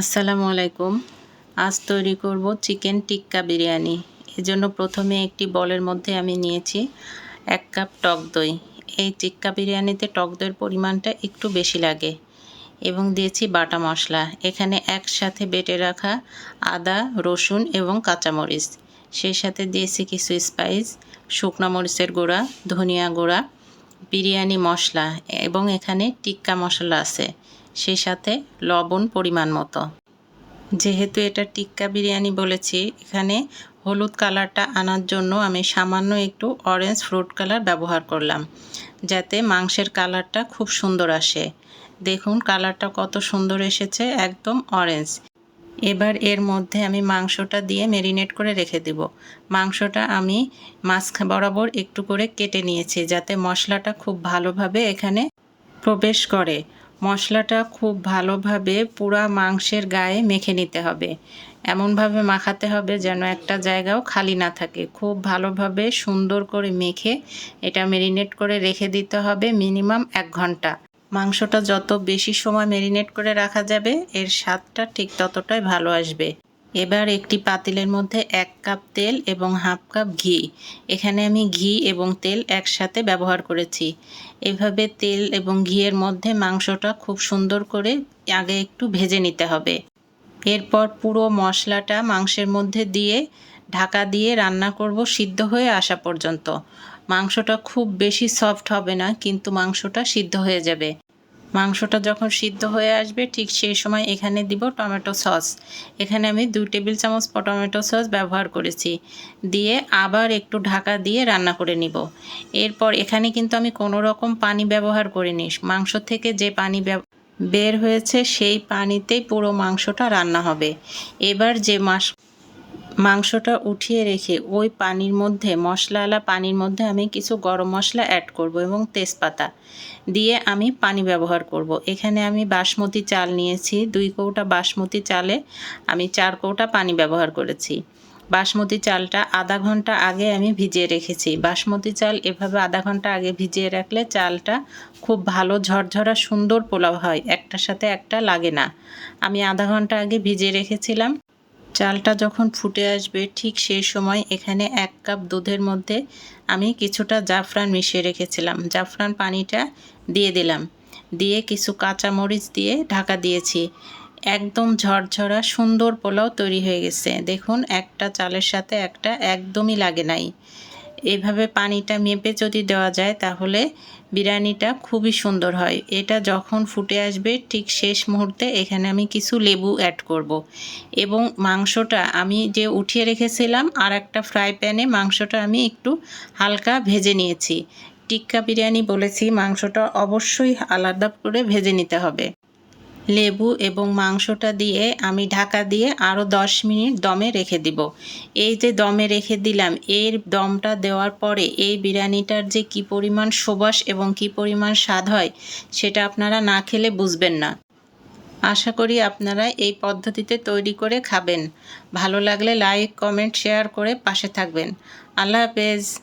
আসসালামু আলাইকুম। আজ তৈরি করব চিকেন টিক্কা বিরিয়ানি। এজন্য প্রথমে একটি বলের মধ্যে আমি নিয়েছি এক কাপ টক দই। এই টিক্কা বিরিয়ানিতে টক দইয়ের পরিমাণটা একটু বেশি লাগে এবং দিয়েছি বাটা মশলা। এখানে একসাথে বেটে রাখা আদা, রসুন এবং কাঁচামরিচ। সেই সাথে দিয়েছি কিছু স্পাইস, শুকনো মরিচের গুঁড়া, ধনিয়া গুঁড়া, বিরিয়ানি মশলা এবং এখানে টিক্কা মশলা আছে। সেই সাথে লবণ পরিমাণ মতো। যেহেতু এটা টিক্কা বিরিয়ানি বলেছি, এখানে হলুদ কালারটা আনার জন্য আমি সামান্য একটু অরেঞ্জ ফ্রুট কালার ব্যবহার করলাম, যাতে মাংসের কালারটা খুব সুন্দর আসে। দেখুন, কালারটা কত সুন্দর এসেছে, একদম অরেঞ্জ এবার এর মধ্যে আমি মাংসটা দিয়ে ম্যারিনেট করে রেখে দেব। মাংসটা আমি মাছ বরাবর একটু করে কেটে নিয়েছি, যাতে মশলাটা খুব ভালোভাবে এখানে প্রবেশ করে। মশলাটা খুব ভালোভাবে পুরা মাংসের গায়ে মেখে নিতে হবে। এমনভাবে মাখাতে হবে যেন একটা জায়গাও খালি না থাকে। খুব ভালোভাবে সুন্দর করে মেখে এটা মেরিনেট করে রেখে দিতে হবে মিনিমাম এক ঘণ্টা। মাংসটা যত বেশি সময় মেরিনেট করে রাখা যাবে, এর স্বাদটা ঠিক ততটাই ভালো আসবে। এবার একটি পাতিলের মধ্যে এক কাপ তেল এবং হাফ কাপ ঘি। এখানে আমি ঘি এবং তেল একসাথে ব্যবহার করেছি। এভাবে তেল এবং ঘিয়ের মধ্যে মাংসটা খুব সুন্দর করে আগে একটু ভেজে নিতে হবে। এরপর পুরো মশলাটা মাংসের মধ্যে দিয়ে ঢাকা দিয়ে রান্না করব সিদ্ধ হয়ে আসা পর্যন্ত। মাংসটা খুব বেশি সফট হবে না, কিন্তু মাংসটা সিদ্ধ হয়ে যাবে। মাংসটা যখন সিদ্ধ হয়ে আসবে, ঠিক সেই সময় এখানে দিব টমেটো সস। এখানে আমি দুই টেবিল চামচ টমেটো সস ব্যবহার করেছি। দিয়ে আবার একটু ঢাকা দিয়ে রান্না করে নিব। এরপর এখানে কিন্তু আমি কোনো রকম পানি ব্যবহার করিনি। মাংস থেকে যে পানি বের হয়েছে, সেই পানিতেই পুরো মাংসটা রান্না হবে। এবার যে মাস মাংসটা উঠিয়ে রেখে ওই পানির মধ্যে, মশলাওয়ালা পানির মধ্যে আমি কিছু গরম মশলা অ্যাড করব এবং তেজপাতা দিয়ে আমি পানি ব্যবহার করব। এখানে আমি বাসমতি চাল নিয়েছি, দুই কৌটা বাসমতি চালে আমি চার কৌটা পানি ব্যবহার করেছি। বাসমতি চালটা আধা ঘণ্টা আগে আমি ভিজিয়ে রেখেছি। বাসমতি চাল এভাবে আধা ঘণ্টা আগে ভিজিয়ে রাখলে চালটা খুব ভালো ঝরঝরা সুন্দর পোলাও হয়, একটার সাথে একটা লাগে না। আমি আধা ঘণ্টা আগে ভিজিয়ে রেখেছিলাম চালটা যখন ফুটে আসবে, ঠিক সেই সময় এখানে এক কাপ দুধের মধ্যে আমি কিছুটা জাফরান মিশিয়ে রেখেছিলাম। জাফরান পানিটা দিয়ে দিলাম। দিয়ে কিছু কাঁচা মরিচ দিয়ে ঢাকা দিয়েছি। একদম ঝরঝরা, সুন্দর পোলাও তৈরি হয়ে গেছে। দেখুন, একটা চালের সাথে একটা একদমই লাগে নাই। এভাবে পানিটা মেপে যদি দেওয়া যায়, তাহলে বিরিয়ানিটা খুবই সুন্দর হয়। এটা যখন ফুটে আসবে, ঠিক শেষ মুহূর্তে এখানে আমি কিছু লেবু অ্যাড করব। এবং মাংসটা আমি যে উঠিয়ে রেখেছিলাম আর একটা ফ্রাই প্যানে মাংসটা আমি একটু হালকা ভেজে নিয়েছি। টিক্কা বিরিয়ানি বলেছি, মাংসটা অবশ্যই আলাদা করে ভেজে নিতে হবে। লেবু এবং মাংসটা দিয়ে আমি ঢাকা দিয়ে আরও দশ মিনিট দমে রেখে দিব। এই যে দমে রেখে দিলাম, এর দমটা দেওয়ার পরে এই বিরিয়ানিটার যে কি পরিমাণ সুবাস এবং কি পরিমাণ স্বাদ হয়, সেটা আপনারা না খেলে বুঝবেন না। আশা করি আপনারা এই পদ্ধতিতে তৈরি করে খাবেন। ভালো লাগলে লাইক, কমেন্ট, শেয়ার করে পাশে থাকবেন। আল্লাহ হাফেজ।